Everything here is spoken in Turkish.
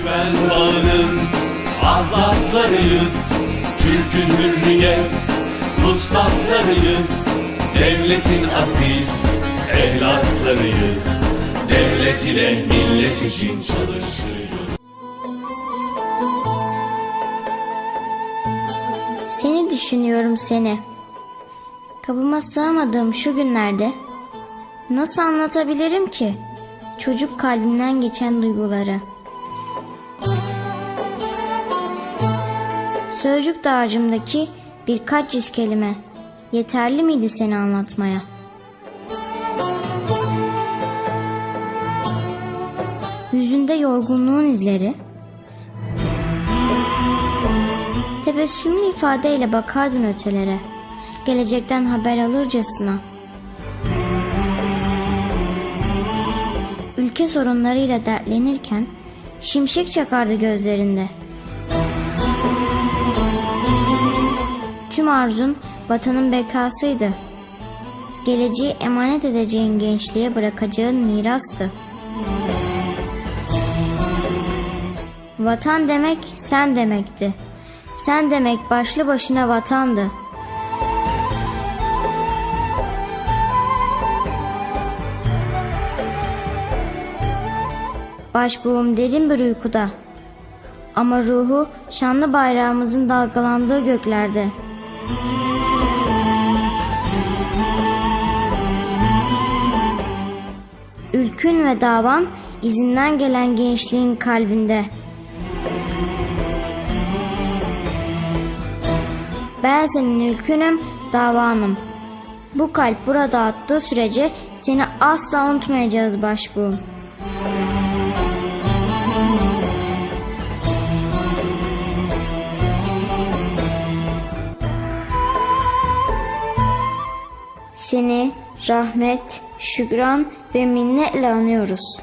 Güven bağının ahlatlarıyız Türk'ün hürriyet. Mustaflarıyız Devletin asil evlatlarıyız. Devlet ile millet için çalışırız Seni düşünüyorum seni. Kabıma sığamadığım şu günlerde nasıl anlatabilirim ki? Çocuk kalbimden geçen duyguları? Sözcük dağarcığımdaki birkaç yüz kelime yeterli miydi seni anlatmaya? Yüzünde yorgunluğun izleri, Tebessümlü ifadeyle bakardın ötelere. Gelecekten haber alırcasına. Ülke sorunlarıyla dertlenirken şimşek çakardı gözlerinde. Tüm arzun vatanın bekasıydı. Geleceği emanet edeceğin gençliğe bırakacağın mirastı. Vatan demek sen demekti. Sen demek başlı başına vatandı. Başbuğum derin bir uykuda. Ama ruhu şanlı bayrağımızın dalgalandığı göklerde. Ülkün ve davan izinden gelen gençliğin kalbinde. Ben senin ülkünüm, davanım. Bu kalp burada attığı sürece seni asla unutmayacağız başbuğum. Seni rahmet, şükran ve minnetle anıyoruz.